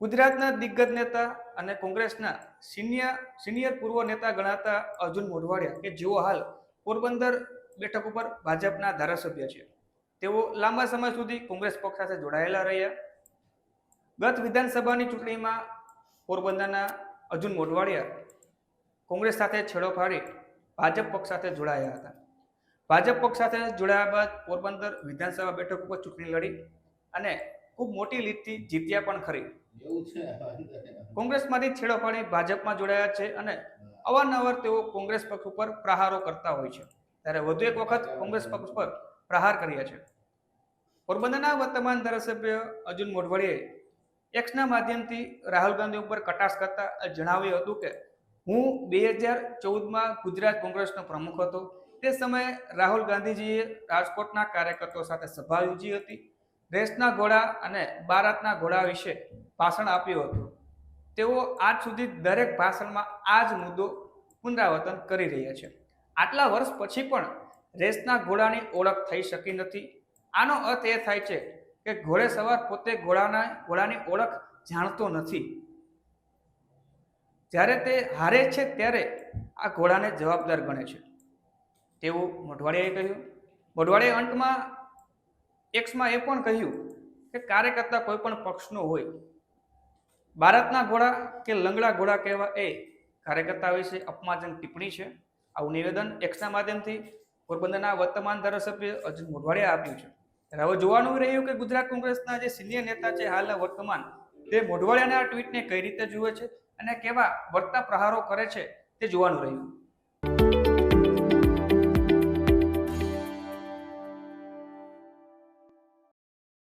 ગુજરાતના દિગ્ગજ નેતા અને કોંગ્રેસના સિનિયર સિનિયર પૂર્વ નેતા ગણાતા અર્જુન મોઢવાડિયા કે જેઓ હાલ પોરબંદર બેઠક ઉપર ભાજપના ધારાસભ્ય છે. તેઓ લાંબા સમય સુધી કોંગ્રેસ પક્ષ સાથે જોડાયેલા રહ્યા. ગત વિધાનસભાની ચૂંટણીમાં પોરબંદરના અર્જુન મોઢવાડિયા કોંગ્રેસ સાથે છેડો ફાડી ભાજપ પક્ષ સાથે જોડાયા હતા. ભાજપ પક્ષ સાથે જોડાયા બાદ પોરબંદર વિધાનસભા બેઠક ઉપર ચૂંટણી લડી અને ખૂબ મોટી લીડથી જીત્યા પણ ખરી. કોંગ્રેસમાંથી છેડો ભાજપમાં જોડાયા છે અને અવારનવાર તેઓ કોંગ્રેસ પક્ષ ઉપર પ્રહારો કરતા હોય છે. ત્યારે વધુ એક વખત કોંગ્રેસ પક્ષ પર પ્રહાર કર્યા છે. પોરબંદરના વર્તમાન ધારાસભ્ય અર્જુન મોઢવાડીએ એક્સના માધ્યમથી રાહુલ ગાંધી ઉપર કટાક્ષ કરતા જણાવ્યું હતું કે હું બે હજાર ચૌદમાં ગુજરાત કોંગ્રેસનો પ્રમુખ હતો. તે સમયે રાહુલ ગાંધીજીએ રાજકોટના કાર્યકર્તાઓ સાથે સભા યોજી હતી. રેસના ઘોડા અને બારાતના ઘોડા વિશે ભાષણ આપ્યું હતું. તેઓ આજ સુધી દરેક ભાષણમાં આ જ મુદ્દો પુનરાવર્તન કરી રહ્યા છે. આટલા વર્ષ પછી પણ રેસના ઘોડાની ઓળખ થઈ શકી નથી. આનો અર્થ એ થાય છે કે ઘોડે સવાર પોતે ઘોડાના, ઘોડાની ઓળખ જાણતો નથી. જ્યારે તે હારે છે ત્યારે આ ઘોડાને જવાબદાર ગણે છે. તેવું મોઢવાડિયાએ કહ્યું. મોઢવાડિયાએ અંતમાં એક્સમાં એ પણ કહ્યું કે કાર્યકર્તા કોઈ પણ પક્ષનો હોય. ભારતના ઘોડા કે લંગડા ઘોડા કહેવા એ કાર્યકર્તા વિશે અપમાનજનક ટિપ્પણી છે. આવું નિવેદન એક્સના માધ્યમથી પોરબંદરના વર્તમાન ધારાસભ્ય અર્જુન મોઢવાડિયા આપ્યું છે. હવે જોવાનું રહ્યું કે ગુજરાત કોંગ્રેસના જે સિનિયર નેતા છે હાલના વર્તમાન, તે મોઢવાડિયાના આ ટ્વીટને કઈ રીતે જુએ છે અને કેવા વર્તા પ્રહારો કરે છે તે જોવાનું રહ્યું.